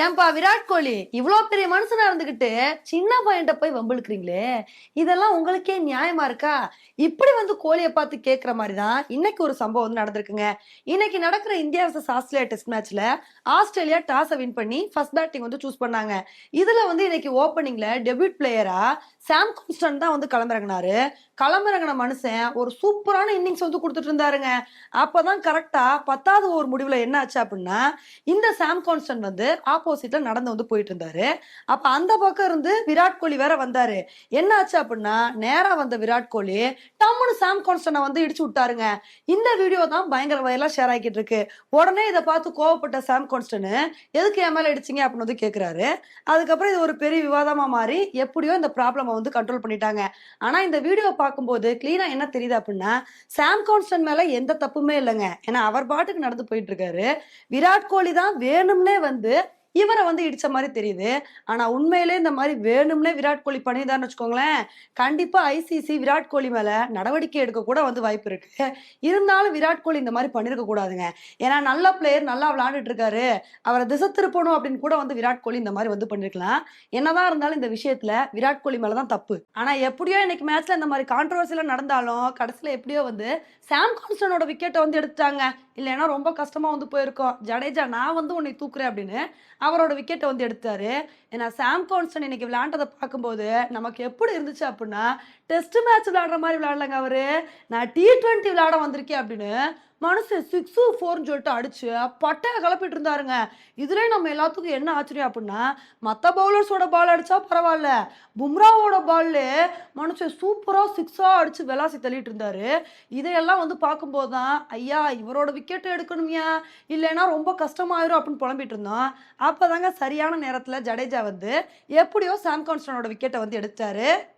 ஏன்பா விராட் கோலி இவ்வளோ பெரிய மனுஷனா இருந்துகிட்டு சின்ன பையன்ட்ட போய் வம்பிழுக்கிறீங்களே? இதெல்லாம் உங்களுக்கே நியாயமா இருக்கா? இப்படி வந்து கோலியை பார்த்து கேட்குற மாதிரி தான் இன்னைக்கு ஒரு சம்பவம் வந்து நடந்திருக்குங்க. இன்னைக்கு நடக்கிற இந்தியா வர்சஸ் ஆஸ்திரேலியா டெஸ்ட் மேட்ச்ல ஆஸ்திரேலியா டாஸை வின் பண்ணி ஃபர்ஸ்ட் பேட்டிங் வந்து சூஸ் பண்ணாங்க. இதுல வந்து இன்னைக்கு ஓப்பனிங்ல டெபியூட் பிளேயரா சாம் கான்ஸ்டன் தான் வந்து களமிறங்கினாரு. களமிறங்கின மனுஷன் ஒரு சூப்பரான இன்னிங்ஸ் வந்து கொடுத்துட்டு இருந்தாருங்க. அப்பதான் கரெக்டா பத்தாவது ஓவர் முடிவுல என்ன ஆச்சு அப்படின்னா இந்த சாம் கான்ஸ்டன் வந்து ஆப்போசிட்ல நடந்து வந்து போயிட்டு இருந்தாரு. அப்ப அந்த பக்கம் இருந்து விராட் கோலி வேற வந்தாரு. என்ன ஆச்சு அப்படின்னா நேரா வந்த விராட் கோலி டம்முன்னு சாம் கான்ஸ்டனை வந்து இடிச்சு விட்டாருங்க. இந்த வீடியோ தான் பயங்கர வயலா ஷேர் ஆகிட்டு இருக்கு. உடனே இதை பார்த்து கோவப்பட்ட சாம் கான்ஸ்டன் எதுக்கு என் மேல இடிச்சிங்க? அப்படின்னு வந்து கேட்கிறாரு அதுக்கப்புறம் இது ஒரு பெரிய விவாதமா மாறி எப்படியோ இந்த ப்ராப்ளமை வந்து கண்ட்ரோல் பண்ணிட்டாங்க. ஆனா இந்த வீடியோ பார்க்கும்போது கிளீனா என்ன தெரியுது அப்படின்னா சாம் கான்ஸ்டன் மேல எந்த தப்புமே இல்லைங்க. ஏன்னா அவர் பாட்டுக்கு நடந்து போயிட்டு இருக்காரு. விராட் கோலி தான் வேணும்னே வந்து இவரை வந்து இடிச்ச மாதிரி தெரியுது. ஆனா உண்மையிலே இந்த மாதிரி வேணும்னே விராட் கோலி பண்ணிதான்னு வச்சுக்கோங்களேன் கண்டிப்பா ஐசிசி விராட் கோலி மேல நடவடிக்கை எடுக்க கூட வந்து வாய்ப்பு இருக்கு. இருந்தாலும் விராட் கோலி இந்த மாதிரி பண்ணிருக்க கூடாதுங்க. ஏன்னா நல்ல பிளேயர் நல்லா விளையாண்டுட்டு இருக்காரு. அவரை திசை திருப்பணும் அப்படின்னு கூட வந்து விராட் கோலி இந்த மாதிரி வந்து பண்ணிருக்கலாம். என்னதான் இருந்தாலும் இந்த விஷயத்துல விராட் கோலி மேலதான் தப்பு. ஆனா எப்படியோ இன்னைக்கு மேட்ச்ல இந்த மாதிரி கான்ட்ரவர்சிலாம் நடந்தாலும் கடைசியில எப்படியோ வந்து சாம் கான்ஸ்டனோட விக்கெட்டை வந்து எடுத்துட்டாங்க. இல்லைன்னா ரொம்ப கஷ்டமா வந்து போயிருக்கோம். ஜடேஜா நான் வந்து உன்னை தூக்குறேன் அப்படின்னு அவரோட விக்கெட்டை வந்து எடுத்தார். ஏன்னா சாம் கான்ஸ்டன் இன்னைக்கு விளையாண்டதை பார்க்கும்போது நமக்கு எப்படி இருந்துச்சு அப்படின்னா டெஸ்ட் மேட்ச் விளையாடுற மாதிரி விளையாடலங்க அவரு. நான் டி ட்வெண்ட்டி விளையாட வந்திருக்கேன் அப்படின்னு மனுஷன் சிக்ஸு ஃபோர்னு சொல்லிட்டு அடிச்சு பட்டையை கிளப்பிட்டு இருந்தாருங்க. இதுல நம்ம எல்லாத்துக்கும் என்ன ஆச்சரியம் அப்படின்னா மற்ற பவுலர்ஸோட பால் அடிச்சா பரவாயில்ல. பும்ராவோட பால்ல மனுஷன் சூப்பராக சிக்ஸாக அடிச்சு வெலாசி தள்ளிட்டு இருந்தாரு. இதையெல்லாம் வந்து பார்க்கும்போது தான் ஐயா இவரோட விக்கெட் எடுக்கணுமியா? இல்லைன்னா ரொம்ப கஷ்டமாயிரும் அப்படின்னு புலம்பிட்டு இருந்தோம். அப்பதாங்க சரியான நேரத்தில் ஜடேஜா வந்து எப்படியோ சாம் கான்ஸ்டனோட விக்கெட்டை வந்து எடுத்தாரு